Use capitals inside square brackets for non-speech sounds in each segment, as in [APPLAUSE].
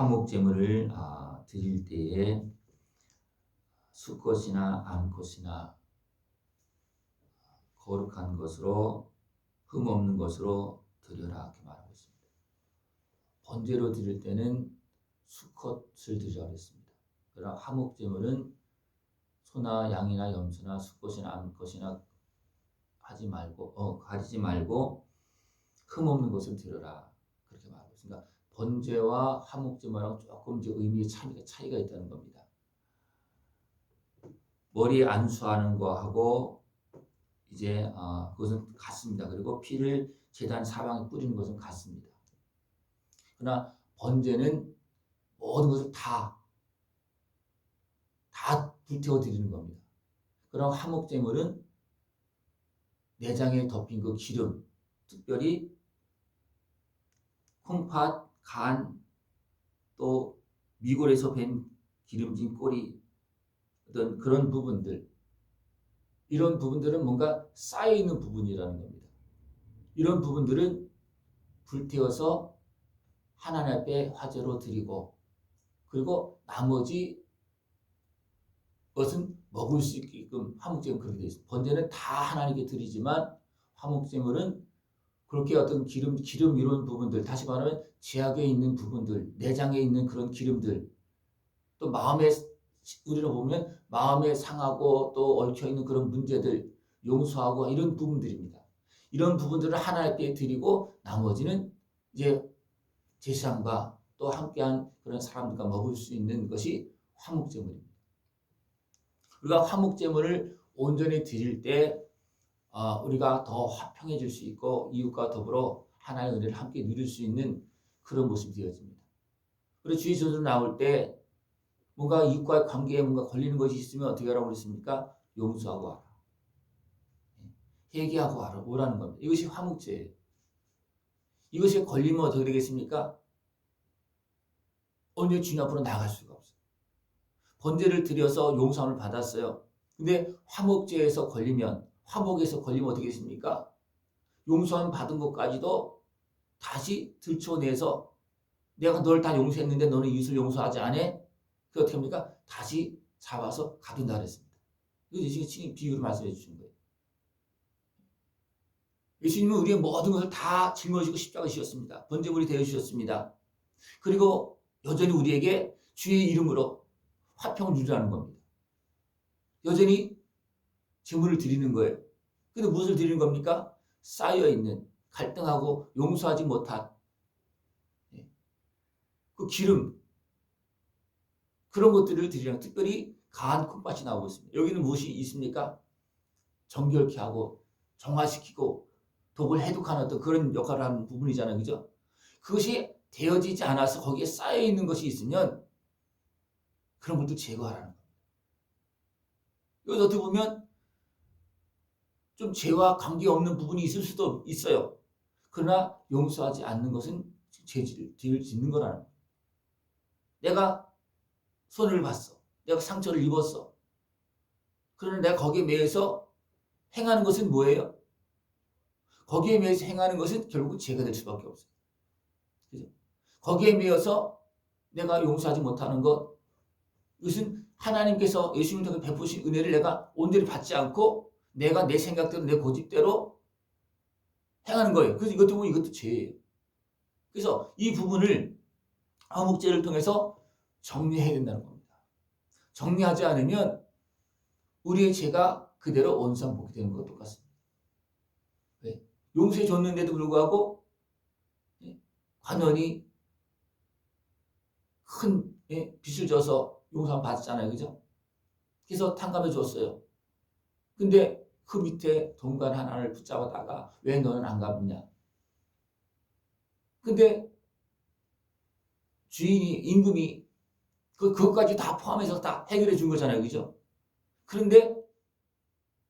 화목 제물을 아, 드릴 때에 수컷이나 암컷이나 거룩한 것으로 흠 없는 것으로 드려라 이렇게 말하고 있습니다. 번제로 드릴 때는 수컷을 드리라고 했습니다. 그러나 화목 제물은 소나 양이나 염소나 수컷이나 암컷이나 하지 말고 어 가리지 말고 흠 없는 것을 드려라 그렇게 말하고 있습니다. 번제와 화목제물하고 조금 이제 의미의 차이가 있다는 겁니다. 머리 안수하는 거하고 이제 어, 그것은 같습니다. 그리고 피를 제단 사방에 뿌리는 것은 같습니다. 그러나 번제는 모든 것을 다, 다 불태워 드리는 겁니다. 그럼 화목제물은 내장에 덮인 그 기름, 특별히 콩팥, 간, 또 미골에서 밴 기름진 꼬리, 어떤 그런 부분들, 이런 부분들은 뭔가 쌓여 있는 부분이라는 겁니다. 이런 부분들은 불태워서 하나님 앞에 화제로 드리고 그리고 나머지 것은 먹을 수 있게끔 화목제물 그렇게 되어 있습니다. 번제는 다 하나님께 드리지만 화목제물은 그렇게 어떤 기름 기름 이런 부분들 다시 말하면 제약에 있는 부분들 내장에 있는 그런 기름들 또 마음에 우리를 보면 마음에 상하고 또 얽혀 있는 그런 문제들 용서하고 이런 부분들입니다. 이런 부분들을 하나님께 드리고 나머지는 이제 제사장과 또 함께한 그런 사람들과 먹을 수 있는 것이 화목제물입니다. 우리가 화목제물을 온전히 드릴 때 어, 우리가 더 화평해질 수 있고 이웃과 더불어 하나의 은혜를 함께 누릴 수 있는 그런 모습이 되어집니다. 그리고 주의 전으로 나올 때 뭔가 이웃과의 관계에 뭔가 걸리는 것이 있으면 어떻게 하라고 그랬습니까? 용서하고 와라. 회개하고 와라. 오라는 겁니다. 이것이 화목제예요. 이것이 걸리면 어떻게 되겠습니까? 언제 주님 앞으로 나갈 수가 없어요. 번제를 드려서 용서함을 받았어요. 근데 화목제에서 걸리면 화목에서 걸리면 어떻게 됐습니까? 용서함 받은 것까지도 다시 들춰내서 내가 널 다 용서했는데 너는 이웃을 용서하지 않아? 그 어떻게 합니까? 다시 잡아서 가둔다 그랬습니다. 이거 지금 비유를 말씀해 주신 거예요. 예수님은 우리의 모든 것을 다 짊어지고 십자가 지셨습니다. 번제물이 되어 주셨습니다. 그리고 여전히 우리에게 주의 이름으로 화평을 누리라는 겁니다. 여전히 제물을 드리는 거예요. 근데 무엇을 드리는 겁니까? 쌓여 있는 갈등하고 용서하지 못한 예. 그 기름 그런 것들을 드리는 특별히 가한 콩팥이 나오고 있습니다. 여기는 무엇이 있습니까? 정결케 하고 정화시키고 독을 해독하는 어떤 그런 역할을 하는 부분이잖아요. 그죠? 그것이 되어지지 않아서 거기에 쌓여 있는 것이 있으면 그런 것도 제거하라는 겁니다. 여기서 어떻게 보면 좀 죄와 관계없는 부분이 있을 수도 있어요. 그러나 용서하지 않는 것은 죄를 짓는 거라는 거예요. 내가 손을 봤어. 내가 상처를 입었어. 그러나 내가 거기에 매여서 행하는 것은 뭐예요? 거기에 매여서 행하는 것은 결국 죄가 될 수밖에 없어요. 그죠? 거기에 매여서 내가 용서하지 못하는 것, 이것은 하나님께서 예수님을 통해 베푸신 은혜를 내가 온전히 받지 않고 내가 내 생각대로 내 고집대로 행하는 거예요. 그래서 이것도 보면 이것도 죄예요. 그래서 이 부분을 화목제를 통해서 정리해야 된다는 겁니다. 정리하지 않으면 우리의 죄가 그대로 원상 복귀 되는 것과 똑같습니다. 왜? 용서해 줬는데도 불구하고 예? 관원이 큰 예? 빚을 져서 용서 받았잖아요. 그죠? 그래서 탕감해 줬어요. 근데 그 밑에 동관 하나를 붙잡아다가 왜 너는 안 갚냐? 근데 주인이 임금이 그 그것까지 다 포함해서 다 해결해 준 거잖아요, 그죠? 그런데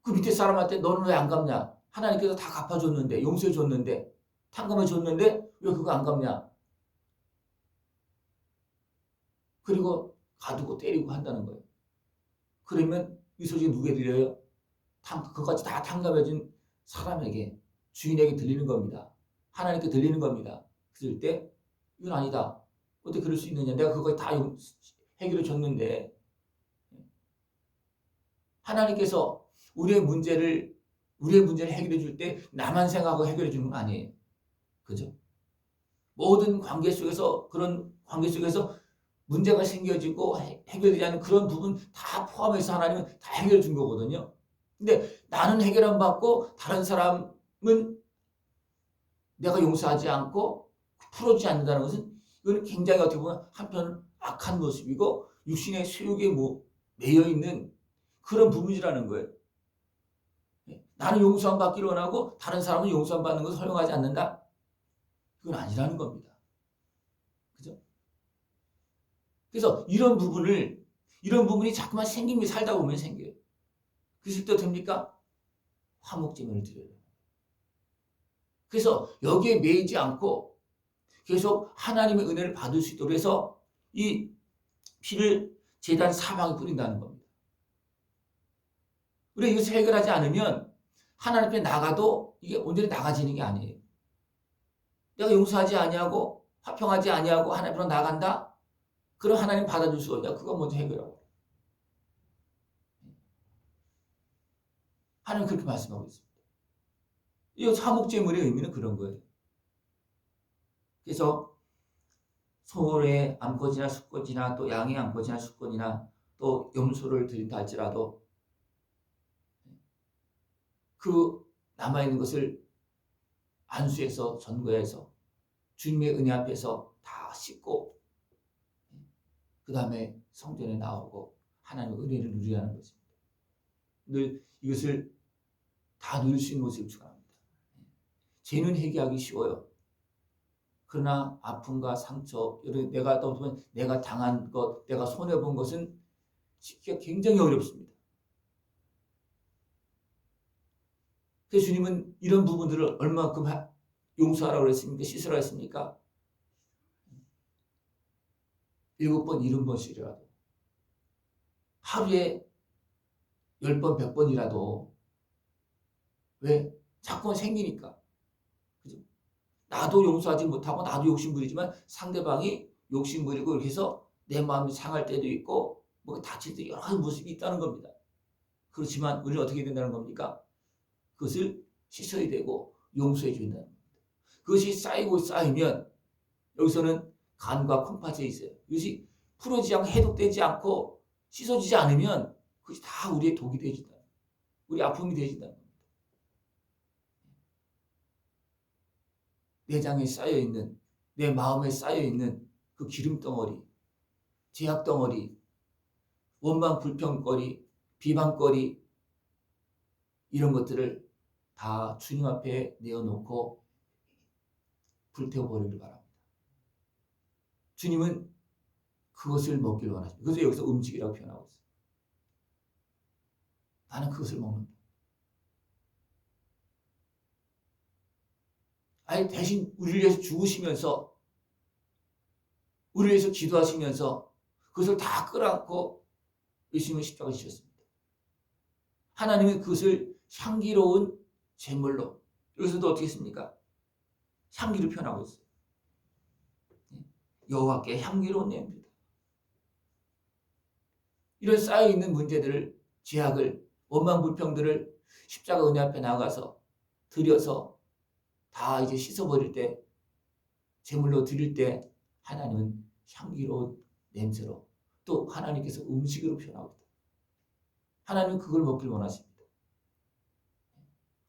그 밑에 사람한테 너는 왜 안 갚냐? 하나님께서 다 갚아줬는데 용서해 줬는데 탕감해 줬는데 왜 그거 안 갚냐? 그리고 가두고 때리고 한다는 거예요. 그러면 이 소식 누구에 들려요? 그것까지 다 탕감해준 사람에게 주인에게 들리는 겁니다. 하나님께 들리는 겁니다. 그럴 때 이건 아니다. 어떻게 그럴 수 있느냐? 내가 그거 다 용- 해결해 줬는데 하나님께서 우리의 문제를 우리의 문제를 해결해 줄 때 나만 생각하고 해결해 주는 건 아니에요. 그죠? 모든 관계 속에서 그런 관계 속에서 문제가 생겨지고 해- 해결되지 않는 그런 부분 다 포함해서 하나님은 다 해결해 준 거거든요. 근데 나는 해결 안 받고 다른 사람은 내가 용서하지 않고 풀어주지 않는다는 것은 이건 굉장히 어떻게 보면 한편 악한 모습이고 육신의 소욕에 뭐 매여 있는 그런 부분이라는 거예요. 예, 나는 용서 안 받기를 원하고 다른 사람은 용서 안 받는 것을 허용하지 않는다? 그건 아니라는 겁니다. 그죠? 그래서 이런 부분을 이런 부분이 자꾸만 생김이 살다 보면 생겨요. 때 됩니까? 화목제물을 드려요. 그래서 여기에 매이지 않고 계속 하나님의 은혜를 받을 수 있도록 해서 이 피를 재단 사방에 뿌린다는 겁니다. 우리가 이것을 해결하지 않으면 하나님 앞에 나가도 이게 온전히 나가지는 게 아니에요. 내가 용서하지 아니하고 화평하지 아니하고 하나님 앞으로 나간다? 그럼 하나님 받아줄 수가 없냐? 그거 먼저 해결하고. 하나님 그렇게 말씀하고 있습니다. 이 사목제물의 의미는 그런 거예요. 그래서 소의 암컷이나 수컷이나 또 양의 암컷이나 수컷이나 또 염소를 드린다 할지라도 그 남아있는 것을 안수해서 전거해서 주님의 은혜 앞에서 다 씻고 그 다음에 성전에 나오고 하나님의 은혜를 누리라는 것입니다. 늘 이것을 다 누릴 수 있는 것을 축원합니다. 죄는 회개하기 쉬워요. 그러나 아픔과 상처, 내가 또 보면 내가 당한 것, 내가 손해 본 것은 씻기가 굉장히 어렵습니다. 그래서 주님은 이런 부분들을 얼마만큼 하- 용서하라고 그랬습니까? 씻으라 했습니까? 일곱 번, 일흔 번씩이라도 하루에 열 번, 백 번이라도 왜? 자꾸 생기니까. 그죠? 나도 용서하지 못하고 나도 욕심 부리지만 상대방이 욕심 부리고 이렇게 해서 내 마음이 상할 때도 있고 뭐 다칠 때 여러 가지 모습이 있다는 겁니다. 그렇지만 우리는 어떻게 된다는 겁니까? 그것을 씻어야 되고 용서해 준다는 겁니다. 그것이 쌓이고 쌓이면 여기서는 간과 콩팥에 있어요. 이것이 풀어지지 않고 해독되지 않고 씻어지지 않으면 그것이 다 우리의 독이 되진다. 우리 아픔이 되진다. 내장에 쌓여 있는 내 마음에 쌓여 있는 그 기름 덩어리, 제약 덩어리, 원망 불평거리, 비방거리 이런 것들을 다 주님 앞에 내어놓고 불태워 버리길 바랍니다. 주님은 그것을 먹기를 원하십니다. 그래서 여기서 음식이라고 표현하고 있어요. 나는 그것을 먹는다. 아니 대신 우리를 위해서 죽으시면서 우리를 위해서 기도하시면서 그것을 다 끌어안고 예수님은 십자가에 지셨습니다. 하나님은 그것을 향기로운 제물로 여기서도 어떻게 했습니까? 향기를 표현하고 있어요. 여호와께 향기로운 냄비다. 이런 쌓여 있는 문제들을 죄악을 원망 불평들을 십자가 은혜 앞에 나가서 드려서 다 이제 씻어버릴 때 제물로 드릴 때 하나님은 향기로운 냄새로 또 하나님께서 음식으로 표현하고 있다. 하나님은 그걸 먹길 원하십니다.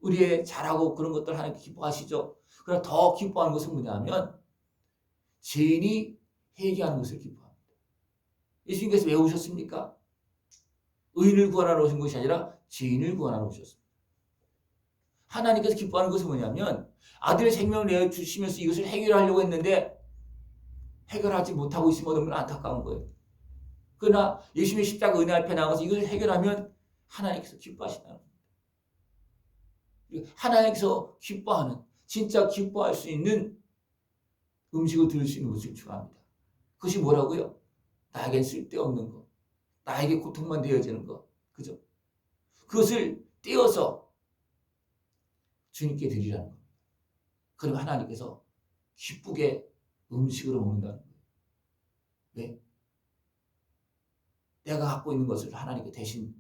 우리의 잘하고 그런 것들 하나님 기뻐하시죠. 그러나 더 기뻐하는 것은 뭐냐면 죄인이 회개하는 것을 기뻐합니다. 예수님께서 왜 오셨습니까? 의인을 구원하러 오신 것이 아니라 죄인을 구원하러 오셨습니다. 하나님께서 기뻐하는 것은 뭐냐면 아들의 생명을 내어 주시면서 이것을 해결하려고 했는데 해결하지 못하고 있으면 너무 안타까운 거예요. 그러나 예수님의 십자가 은혜 앞에 나가서 이것을 해결하면 하나님께서 기뻐하신다는 겁니다. 하나님께서 기뻐하는 진짜 기뻐할 수 있는 음식을 들을 수 있는 것을 추구합니다. 그것이 뭐라고요? 나에겐 쓸데없는 것, 나에게 고통만 되어지는 것, 그죠? 그것을 떼어서 주님께 드리라는 겁니다. 그럼 하나님께서 기쁘게 음식으로 먹는다는 거예요. 왜? 내가 갖고 있는 것을 하나님께 대신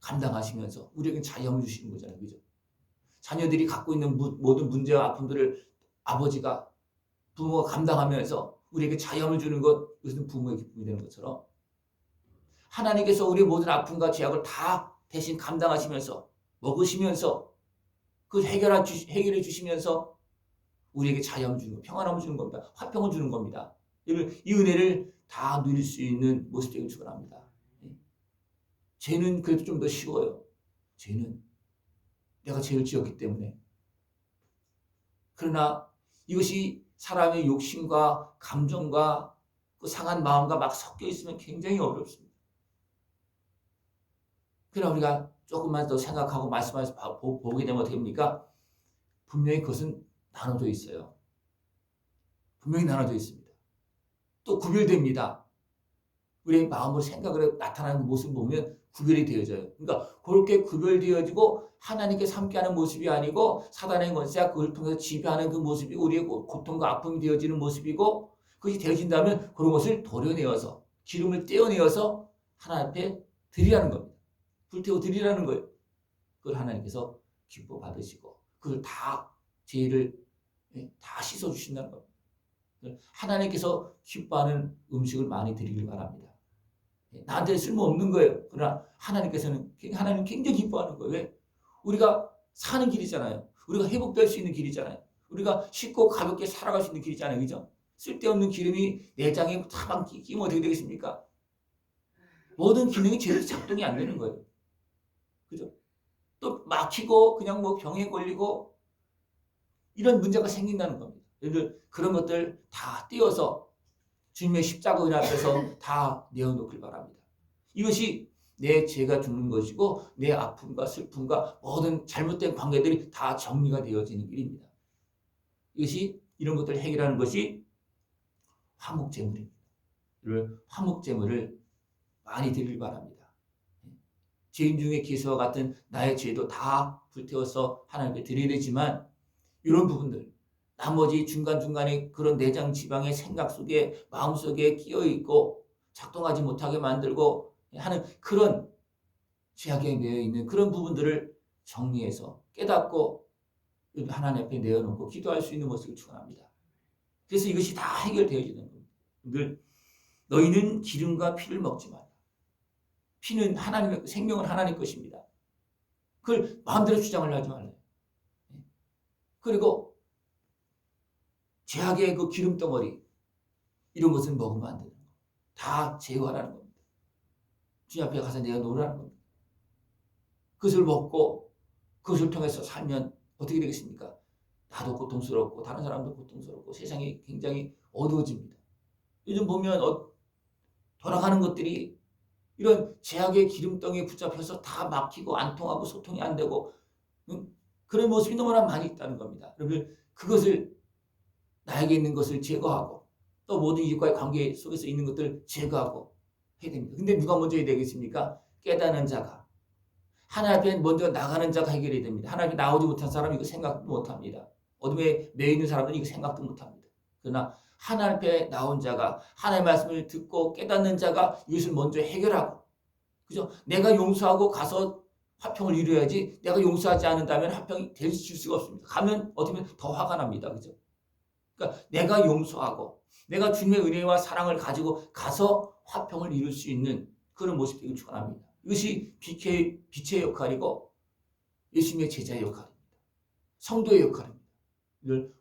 감당하시면서 우리에게 자유함을 주시는 거잖아요. 그죠? 자녀들이 갖고 있는 무- 모든 문제와 아픔들을 아버지가 부모가 감당하면서 우리에게 자유함을 주는 것, 이것은 부모의 기쁨이 되는 것처럼 하나님께서 우리의 모든 아픔과 죄악을 다 대신 감당하시면서 먹으시면서 그 해결해, 주, 해결해 주시면서 우리에게 자유함을 주는 것, 평안함을 주는 겁니다. 화평을 주는 겁니다. 이 은혜를 다 누릴 수 있는 모습 되길 축원합니다. 예. 죄는 그래도 좀 더 쉬워요. 죄는 내가 죄를 지었기 때문에. 그러나 이것이 사람의 욕심과 감정과 그 상한 마음과 막 섞여 있으면 굉장히 어렵습니다. 그러나 우리가 조금만 더 생각하고 말씀하면서 보게 되면 됩니까? 분명히 그것은 나눠져 있어요. 분명히 나눠져 있습니다. 또 구별됩니다. 우리의 마음으로 생각을 나타나는 모습을 보면 구별이 되어져요. 그러니까 그렇게 구별되어지고 하나님께 함께하는 모습이 아니고 사단의 권세가 그걸 통해서 지배하는 그 모습이 우리의 고- 고통과 아픔이 되어지는 모습이고 그것이 되어진다면 그런 것을 도려내어서 기름을 떼어내어서 하나님 앞에 드리라는 겁니다. 불태워 드리라는 거예요. 그걸 하나님께서 기뻐 받으시고 그걸 다 죄를 예, 다 씻어 주신다는 겁니다. 하나님께서 기뻐하는 음식을 많이 드리길 바랍니다. 예, 나한테 쓸모없는 거예요. 그러나 하나님께서는 하나님 굉장히 기뻐하는 거예요. 왜? 우리가 사는 길이잖아요. 우리가 회복될 수 있는 길이잖아요. 우리가 쉽고 가볍게 살아갈 수 있는 길이잖아요. 그죠? 쓸데없는 기름이 내장에 타방 끼면 어떻게 되겠습니까? 모든 기능이 제대로 작동이 안 되는 거예요. 그죠? 또 막히고 그냥 뭐 병에 걸리고 이런 문제가 생긴다는 겁니다. 여러분들 그런 것들 다 띄어서 주님의 십자가 은 앞에서 [LAUGHS] 다 내어놓길 바랍니다. 이것이 내 죄가 죽는 것이고 내 아픔과 슬픔과 모든 잘못된 관계들이 다 정리가 되어지는 길입니다. 이것이 이런 것들을 해결하는 것이 화목제물입니다. 화목제물을 많이 드리길 바랍니다. 죄인 중에 기수와 같은 나의 죄도 다 불태워서 하나님께 드려야 되지만 이런 부분들 나머지 중간중간에 그런 내장 지방의 생각 속에 마음 속에 끼어 있고 작동하지 못하게 만들고 하는 그런 죄악에 매여 있는 그런 부분들을 정리해서 깨닫고 하나님 앞에 내어놓고 기도할 수 있는 모습을 축원합니다. 그래서 이것이 다 해결되어지는 겁니다. 늘 너희는 기름과 피를 먹지 말라. 피는 하나님의 생명은 하나님 것입니다. 그걸 마음대로 주장을 하지 말아요. 그리고 죄악의 그 기름 덩어리 이런 것을 먹으면 안 되는 거예요. 다 제거하라는 겁니다. 주님 앞에 가서 내가 놓으라는 겁니다. 그것을 먹고 그것을 통해서 살면 어떻게 되겠습니까? 나도 고통스럽고 다른 사람도 고통스럽고 세상이 굉장히 어두워집니다. 요즘 보면 어, 돌아가는 것들이 이런 제약의 기름덩이에 붙잡혀서 다 막히고 안 통하고 소통이 안 되고 응? 그런 모습이 너무나 많이 있다는 겁니다. 여러분 그것을 나에게 있는 것을 제거하고 또 모든 이익과의 관계 속에서 있는 것들을 제거하고 해야 됩니다. 근데 누가 먼저 해야 되겠습니까? 깨닫는 자가 하나님 앞에 먼저 나가는 자가 해결해야 됩니다. 하나님 앞에 나오지 못한 사람은 이거 생각도 못합니다. 어둠에 매여 있는 사람들은 이거 생각도 못합니다. 그러나 하나님 앞에 나온 자가 하나님의 말씀을 듣고 깨닫는 자가 이것을 먼저 해결하고 그죠? 내가 용서하고 가서 화평을 이루어야지 내가 용서하지 않는다면 화평이 될 수가 없습니다. 가면 어떻게 보면 더 화가 납니다. 그죠? 그러니까 내가 용서하고 내가 주님의 은혜와 사랑을 가지고 가서 화평을 이룰 수 있는 그런 모습 되길 축원합니다. 이것이 빛의, 빛의 역할이고 예수님의 제자의 역할입니다. 성도의 역할입니다.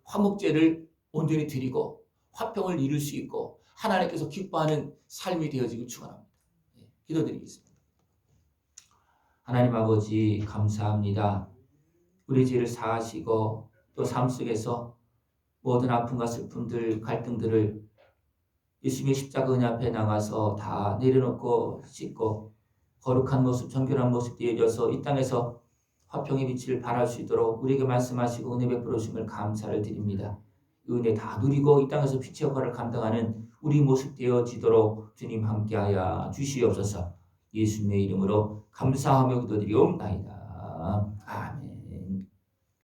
화목제를 온전히 드리고 화평을 이룰 수 있고 하나님께서 기뻐하는 삶이 되어지길 축원합니다. 예, 기도드리겠습니다. 하나님 아버지 감사합니다. 우리 죄를 사하시고 또 삶 속에서 모든 아픔과 슬픔들 갈등들을 예수님의 십자가 은 앞에 나가서 다 내려놓고 씻고 거룩한 모습 정결한 모습 되어져서 이 땅에서 화평의 빛을 발할 수 있도록 우리에게 말씀하시고 은혜 베풀어 주심을 감사를 드립니다. 이 은혜 다 누리고 이 땅에서 빛의 역할을 감당하는 우리 모습 되어지도록 주님 함께하여 주시옵소서. 예수님의 이름으로 감사하며 기도드리옵나이다.